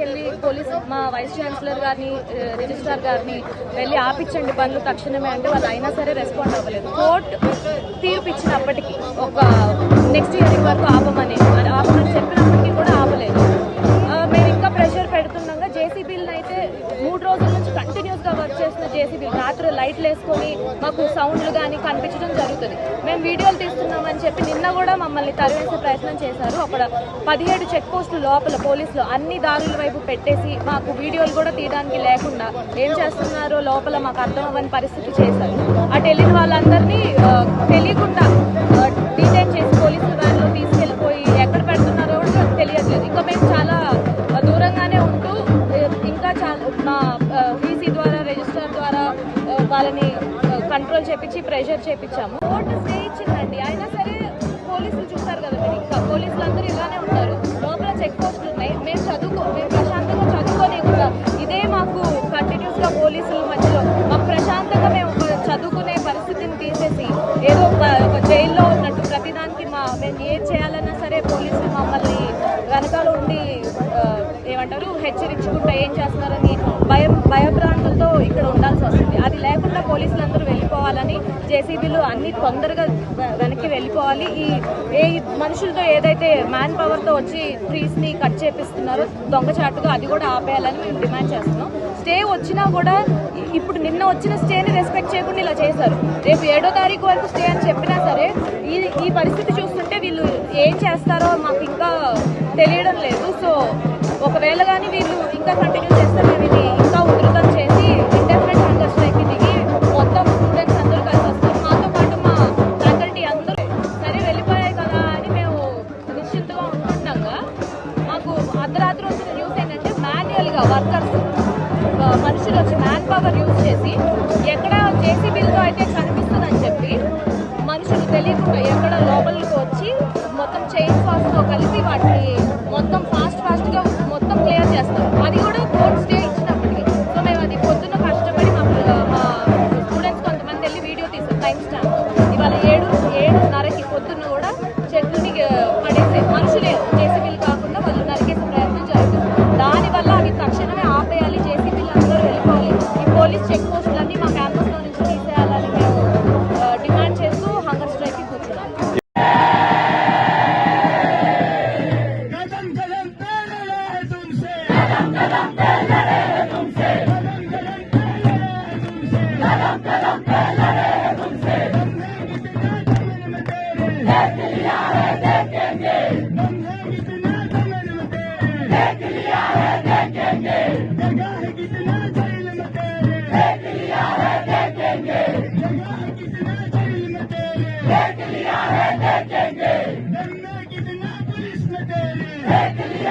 వెళ్ళి పోలీసు మా vice chancellor గారిని రిజిస్ట్రార్ గారిని వెళ్ళి ఆపించండి పనులు తక్షణమే అంటే వాళ్ళు అయినా సరే రెస్పాండ్ అవ్వలేదు. కోర్టు తీర్పు ఇచ్చినప్పటికీ ఒక నెక్స్ట్ ఇయర్ వరకు ఆపమని ఆపమని చెప్పినప్పటికీ కూడా ఆపలేదు. మేము ఇంకా ప్రెషర్ పెడుతున్నాక జేసీబీలను అయితే మూడు రోజుల నుంచి కంటిన్యూస్గా వర్క్ చేస్తున్న జేసీబీలు రాత్రి లైట్లు వేసుకొని మాకు సౌండ్లు కానీ కనిపించడం జరుగుతుంది. మేము వీడియోలు తీస్తున్నామని చెప్పి నిన్న కూడా మమ్మల్ని తరివేసే ప్రయత్నం చేశారు. అక్కడ పదిహేడు చెక్ పోస్టులు లోపల పోలీసులు అన్ని దారుల వైపు పెట్టేసి మాకు వీడియోలు కూడా తీయడానికి లేకుండా ఏం చేస్తున్నారో లోపల మాకు అర్థం అవ్వని పరిస్థితి చేశారు. అటు వెళ్ళిన వాళ్ళందరినీ తెలియకుండా డీటైన్ చేసి పోలీసుల వ్యాన్లో తీసుకెళ్ళిపోయి ఎక్కడ పెడుతున్నారో కూడా తెలియట్లేదు. ఇంకా మేము చాలా దూరంగానే ఉంటూ ఇంకా చాలా మా వీసీ ద్వారా రిజిస్టర్ ద్వారా వాళ్ళని కంట్రోల్ చేపించి ప్రెషర్ చేపించాము. హెచ్చరించుకుంటూ ఏం చేస్తున్నారని భయం భయభ్రాంతులతో ఇక్కడ ఉండాల్సి వస్తుంది. అది లేకుండా పోలీసులు అందరూ వెళ్ళిపోవాలని జేసీబీలు అన్ని తొందరగా వెనక్కి వెళ్ళిపోవాలి. ఈ ఏ మనుషులతో ఏదైతే మ్యాన్ పవర్తో వచ్చి ట్రీస్ని కట్ చేపిస్తున్నారో దొంగచాటుగా అది కూడా ఆపేయాలని మేము డిమాండ్ చేస్తున్నాం. స్టే వచ్చినా కూడా ఇప్పుడు నిన్న వచ్చిన స్టేని రెస్పెక్ట్ చేయకుండా ఇలా చేశారు. రేపు ఏడో తారీఖు వరకు స్టే అని చెప్పినా సరే ఈ ఈ పరిస్థితి చూస్తుంటే వీళ్ళు ఏం చేస్తారో మాకు ఇంకా తెలియడం లేదు. సో ఒకవేళ కానీ వీళ్ళు ఇంకా కంటిన్యూ చేస్తే మేము ఇది ఇంకా ఉధృతం చేసి ఇండెఫినెట్ హంగర్ స్ట్రైక్ దిగి మొత్తం స్టూడెంట్స్ అందరూ కలిసి వస్తారు మాతో పాటు మా ఫ్యాకల్టీ అందరూ సరే వెళ్ళిపోయాయి కదా అని మేము నిశ్చింతగా ఉంటుండగా మాకు అర్ధరాత్రి వచ్చిన న్యూస్ ఏంటంటే మాన్యువల్గా వర్కర్స్ మనుషులు వచ్చి మ్యాన్ పవర్ యూజ్ చేసి ఎక్కడ జేసీబీలతో అయితే కనిపిస్తుందని చెప్పి మనుషులు తెలియకుండా ఎక్కడ లోపలికి వచ్చి మొత్తం చైన్ ఫాస్ట్తో కలిపి వాటిని మొత్తం ఫాస్ట్ చేస్తారు అది కూడా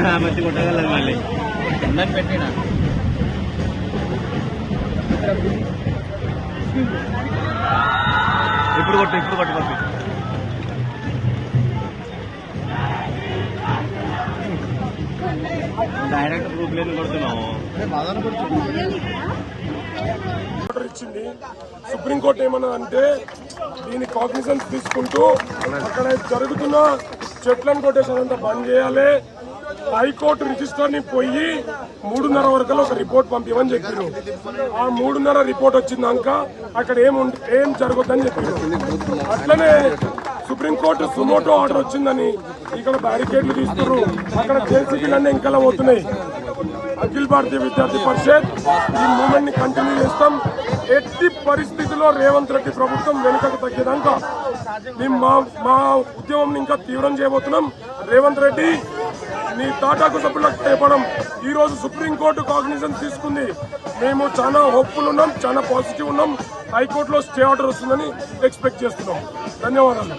ఆమె మంచి కొట్టగలదు మళ్ళీ. ఉందని పెట్టిన? ఇప్పుడు కొట్టు ఇప్పుడు కొట్టు పంపి డైరెక్ట్ గ్రూప్ లేదు కొడుతున్నావు. ఆర్డర్ ఇచ్చింది. సుప్రీంకోర్టు ఏమన్నా అంటే దీని కాగ్నిజెన్స్ తీసుకుంటూ అక్కడ జరుగుతున్న చెట్లను కొట్టేషన్ అంతా బంద్ చేయాలి. హైకోర్టు రిజిస్టర్ని పోయి మూడున్నర వరకు ఒక రిపోర్ట్ పంపిమని చెప్పారు ఆ మూడున్నర రిపోర్ట్ వచ్చిందాక అక్కడ ఏం ఏం జరగొద్దని చెప్పారు అట్లనే సుప్రీంకోర్టు సుమోటో ఆర్డర్ వచ్చిందని ఇక్కడ బ్యారికేడ్లు తీస్తున్నారు అక్కడ జేసీబీలన్నీ ఇంకా పోతున్నాయి. అఖిల భారతీయ విద్యార్థి పరిషత్ ఈ మూమెంట్ని కంటిన్యూ చేస్తాం. ఎట్టి పరిస్థితిలో రేవంత్ రెడ్డి ప్రభుత్వం వెనుకకు తగ్గేదాకా మేము మా మా ఉద్యమం ఇంకా తీవ్రం చేయబోతున్నాం. రేవంత్ రెడ్డి మీ తాటాకు సభ్యులకు చెప్పడం ఈ రోజు సుప్రీంకోర్టు కాగ్నిజన్ తీసుకుంది. మేము చాలా హోప్ఫుల్ ఉన్నాం చాలా పాజిటివ్ ఉన్నాం. హైకోర్టులో స్టే ఆర్డర్ వస్తుందని ఎక్స్పెక్ట్ చేస్తున్నాం. ధన్యవాదాలు.